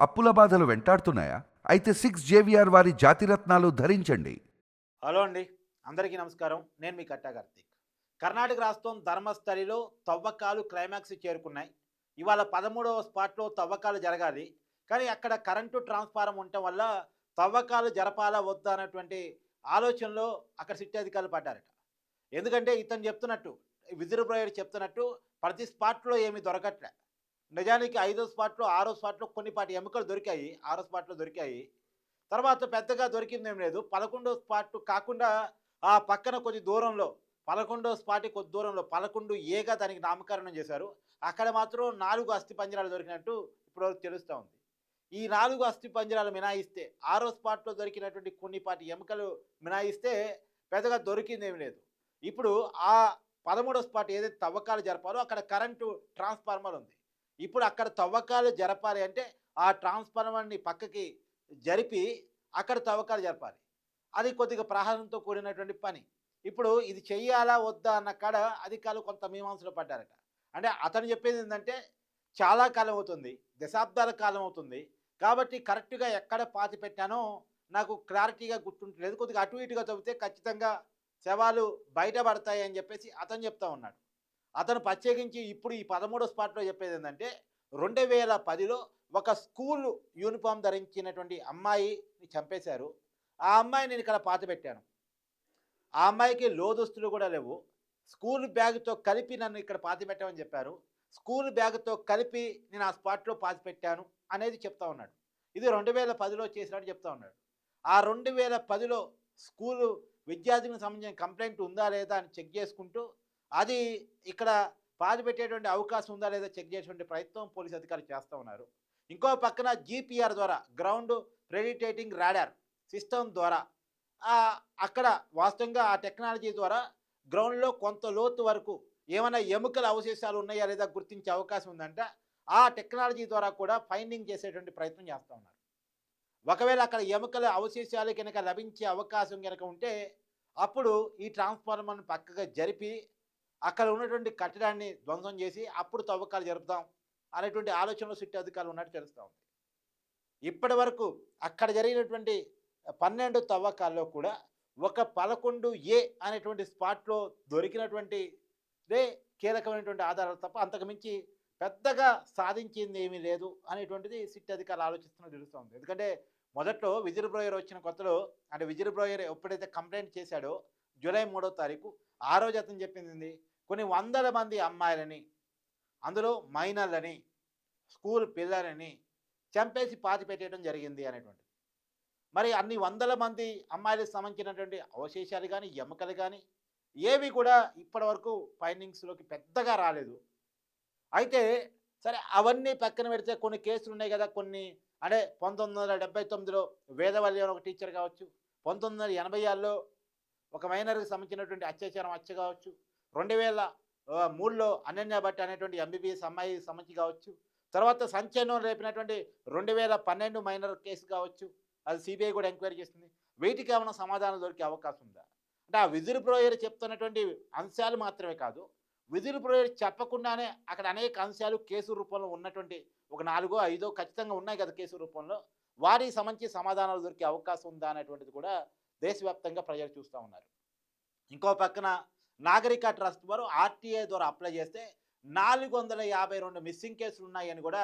అప్పుల బాధలు వెంటాడుతున్నాయా? అయితే సిక్స్ జేవిఆర్ వారి జాతిరత్నాలు ధరించండి. హలో అండి. అందరికీ నమస్కారం. నేను మీ కట్టా కార్తీక్. కర్ణాటక రాష్ట్రం ధర్మస్థలిలో తవ్వకాలు క్లైమాక్స్ చేరుకున్నాయి. ఇవాళ పదమూడవ స్పాట్లో తవ్వకాలు జరగాలి. కానీ అక్కడ కరెంటు ట్రాన్స్ఫారం ఉండటం వల్ల తవ్వకాలు జరపాలా వద్దా అనేటువంటి ఆలోచనలో అక్కడ సిట్టి అధికారులు పడ్డారట. ఎందుకంటే ఇతను చెప్తున్నట్టు విజిల్ బ్రోయర్ చెప్తున్నట్టు ప్రతి స్పాట్లో ఏమీ దొరకట్లే. నిజానికి ఐదో స్పాట్లో ఆరో స్పాట్లో కొన్ని పాటి ఎముకలు దొరికాయి. ఆరో స్పాట్లో దొరికాయి. తర్వాత పెద్దగా దొరికింది ఏం లేదు. పదకొండో స్పాట్ కాకుండా ఆ పక్కన కొద్ది దూరంలో పదకొండో స్పాటి కొద్ది దూరంలో పదకొండు ఏగా దానికి నామకరణం చేశారు. అక్కడ మాత్రం నాలుగు అస్థి పంజరాలు దొరికినట్టు ఇప్పటివరకు తెలుస్తూ ఉంది. ఈ నాలుగు అస్థి పంజరాలు మినాయిస్తే ఆరో స్పాట్లో దొరికినటువంటి కొన్ని పాటి ఎముకలు మినాయిస్తే పెద్దగా దొరికింది ఏమి లేదు. ఇప్పుడు ఆ పదమూడో స్పాట్ ఏదైతే తవ్వకాలు జరపాలో అక్కడ కరెంటు ట్రాన్స్ఫార్మర్ ఉంది. ఇప్పుడు అక్కడ తవ్వకాలు జరపాలి అంటే ఆ ట్రాన్స్ఫార్మర్ని పక్కకి జరిపి అక్కడ తవ్వకాలు జరపాలి. అది కొద్దిగా ప్రహారంతో కూడినటువంటి పని. ఇప్పుడు ఇది చెయ్యాలా వద్దా అన్న కాడ అధికారులు కొంత మీమాంసలో పడ్డారట. అంటే అతను చెప్పేది ఏంటంటే చాలా కాలం అవుతుంది దశాబ్దాల కాలం అవుతుంది కాబట్టి కరెక్ట్గా ఎక్కడ పాతి పెట్టానో నాకు క్లారిటీగా గుర్తుంటలేదు. కొద్దిగా అటు ఇటుగా చదివితే ఖచ్చితంగా శవాలు బయటపడతాయి అని చెప్పేసి అతను చెప్తా ఉన్నాడు. అతను ప్రత్యేకించి ఇప్పుడు ఈ పదమూడో స్పాట్లో చెప్పేది ఏంటంటే రెండు వేల పదిలో ఒక స్కూల్ యూనిఫామ్ ధరించినటువంటి అమ్మాయిని చంపేశారు. ఆ అమ్మాయిని నేను ఇక్కడ పాత పెట్టాను. ఆ అమ్మాయికి లోదుస్తులు కూడా లేవు. స్కూల్ బ్యాగ్తో కలిపి నన్ను ఇక్కడ పాతి పెట్టామని చెప్పారు. స్కూల్ బ్యాగ్తో కలిపి నేను ఆ స్పాట్లో పాతి పెట్టాను అనేది చెప్తా ఉన్నాడు. ఇది రెండు వేల పదిలో చేసినట్టు చెప్తా ఉన్నాడు. ఆ రెండు వేల పదిలో స్కూలు విద్యార్థికి సంబంధించిన కంప్లైంట్ ఉందా లేదా అని చెక్ చేసుకుంటూ అది ఇక్కడ పాతి పెట్టేటువంటి అవకాశం ఉందా లేదా చెక్ చేసేటువంటి ప్రయత్నం పోలీస్ అధికారులు చేస్తూ ఉన్నారు. ఇంకో పక్కన జీపీఆర్ ద్వారా గ్రౌండ్ ప్రెడిటేటింగ్ రాడార్ సిస్టమ్ ద్వారా అక్కడ వాస్తవంగా ఆ టెక్నాలజీ ద్వారా గ్రౌండ్లో కొంత లోతు వరకు ఏమైనా ఎముకల అవశేషాలు ఉన్నాయా లేదా గుర్తించే అవకాశం ఉందంట ఆ టెక్నాలజీ ద్వారా కూడా ఫైండింగ్ చేసేటువంటి ప్రయత్నం చేస్తూ ఉన్నారు. ఒకవేళ అక్కడ ఎముకల అవశేషాలు కనుక లభించే అవకాశం కనుక ఉంటే అప్పుడు ఈ ట్రాన్స్ఫార్మర్ని పక్కగా జరిపి అక్కడ ఉన్నటువంటి కట్టడాన్ని ధ్వంసం చేసి అప్పుడు తవ్వకాలు జరుపుతాం అనేటువంటి ఆలోచనలో సిట్టి అధికారులు ఉన్నట్టు తెలుస్తూ ఉంది. ఇప్పటి వరకు అక్కడ జరిగినటువంటి పన్నెండు తవ్వకాల్లో కూడా ఒక పదకొండు ఏ అనేటువంటి స్పాట్లో దొరికినటువంటి దే కీలకమైనటువంటి ఆధారాలు తప్ప అంతకుమించి పెద్దగా సాధించింది ఏమీ లేదు అనేటువంటిది సిట్ అధికారులు ఆలోచిస్తున్నట్టు తెలుస్తుంది ఎందుకంటే మొదట్లో విజిల్ బ్రోయర్ వచ్చిన కొత్తలో అంటే విజిల్ బ్రోయర్ ఎప్పుడైతే కంప్లైంట్ చేశాడో జూలై మూడో తారీఖు ఆ రోజు అతను చెప్పింది కొన్ని వందల మంది అమ్మాయిలని అందులో మైనర్లని స్కూల్ పిల్లలని చంపేసి పాతి పెట్టేయడం జరిగింది అనేటువంటి మరి అన్ని వందల మంది అమ్మాయిలకు సంబంధించినటువంటి అవశేషాలు కానీ ఎముకలు కానీ ఏవి కూడా ఇప్పటి వరకు ఫైండింగ్స్లోకి పెద్దగా రాలేదు. అయితే సరే అవన్నీ పక్కన పెడితే కొన్ని కేసులు ఉన్నాయి కదా కొన్ని అంటే పంతొమ్మిది వందల డెబ్బై తొమ్మిదిలో వేదవల్లి ఒక టీచర్ కావచ్చు పంతొమ్మిది వందల ఎనభై ఆరులో ఒక మైనర్కి సంబంధించినటువంటి అత్యాచారం హత్య కావచ్చు. రెండు వేల మూడులో అనన్య భట్ అనేటువంటి ఎంబీబీఎస్ అమ్మాయి సంబంధించి కావచ్చు. తర్వాత సంచలనం రేపినటువంటి రెండు వేల పన్నెండు మైనర్ కేసు కావచ్చు. అది సిబిఐ కూడా ఎంక్వైరీ చేస్తుంది. వీటికి ఏమైనా సమాధానం దొరికే అవకాశం ఉందా? అంటే ఆ విజిల్ బ్రోయర్ చెప్తున్నటువంటి అంశాలు మాత్రమే కాదు. విజిల్ బ్రోయర్ చెప్పకుండానే అక్కడ అనేక అంశాలు కేసు రూపంలో ఉన్నటువంటి ఒక నాలుగో ఐదో ఖచ్చితంగా ఉన్నాయి కదా కేసు రూపంలో. వారికి సంబంధించి సమాధానాలు దొరికే అవకాశం ఉందా అనేటువంటిది కూడా దేశవ్యాప్తంగా ప్రజలు చూస్తూ ఉన్నారు. ఇంకో పక్కన నాగరిక ట్రస్ట్ వారు ఆర్టీఐ ద్వారా అప్లై చేస్తే నాలుగు వందల యాభై రెండు మిస్సింగ్ కేసులు ఉన్నాయని కూడా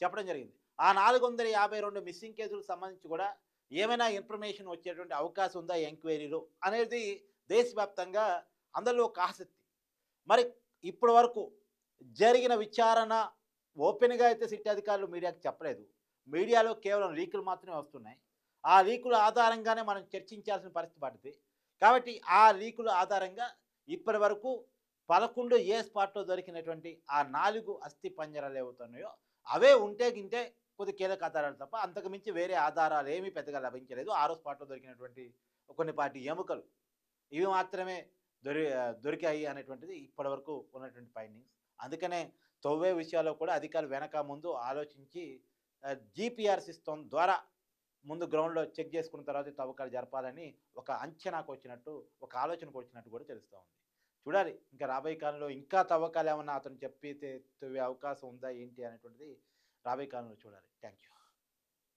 చెప్పడం జరిగింది. ఆ నాలుగు వందల యాభై రెండు మిస్సింగ్ కేసులకు సంబంధించి కూడా ఏమైనా ఇన్ఫర్మేషన్ వచ్చేటువంటి అవకాశం ఉందా ఎంక్వైరీలో అనేది దేశవ్యాప్తంగా అందరిలో ఒక ఆసక్తి. మరి ఇప్పటి వరకు జరిగిన విచారణ ఓపెన్గా అయితే సిటీ అధికారులు మీడియాకి చెప్పలేదు. మీడియాలో కేవలం లీకులు మాత్రమే వస్తున్నాయి. ఆ లీకుల ఆధారంగానే మనం చర్చించాల్సిన పరిస్థితి పడుతుంది కాబట్టి ఆ లీకుల ఆధారంగా ఇప్పటి వరకు పదకొండు ఏ స్పాట్లో దొరికినటువంటి ఆ నాలుగు అస్థి పంజరాలు ఏవవుతున్నాయో అవే ఉంటే గింటే కొద్ది కీలక ఆధారాలు తప్ప అంతకుమించి వేరే ఆధారాలు ఏమీ పెద్దగా లభించలేదు. ఆరో స్పాట్లో దొరికినటువంటి కొన్ని పాటి ఎముకలు. ఇవి మాత్రమే దొరి దొరికాయి అనేటువంటిది ఇప్పటివరకు ఉన్నటువంటి ఫైండింగ్స్. అందుకనే తవ్వే విషయాల్లో కూడా అధికారులు వెనక ముందు ఆలోచించి జీపీఆర్ సిస్టమ్ ద్వారా ముందు గ్రౌండ్లో చెక్ చేసుకున్న తర్వాత తవ్వకాలు జరపాలని ఒక అంచనాకు వచ్చినట్టు ఒక ఆలోచనకు వచ్చినట్టు కూడా తెలుస్తూ ఉంది. చూడాలి ఇంకా రాబోయే కాలంలో ఇంకా తవ్వకాలు ఏమన్నా అతను చెప్పి తవ్వే అవకాశం ఉందా ఏంటి అనేటువంటిది రాబోయే కాలంలో చూడాలి. Thank you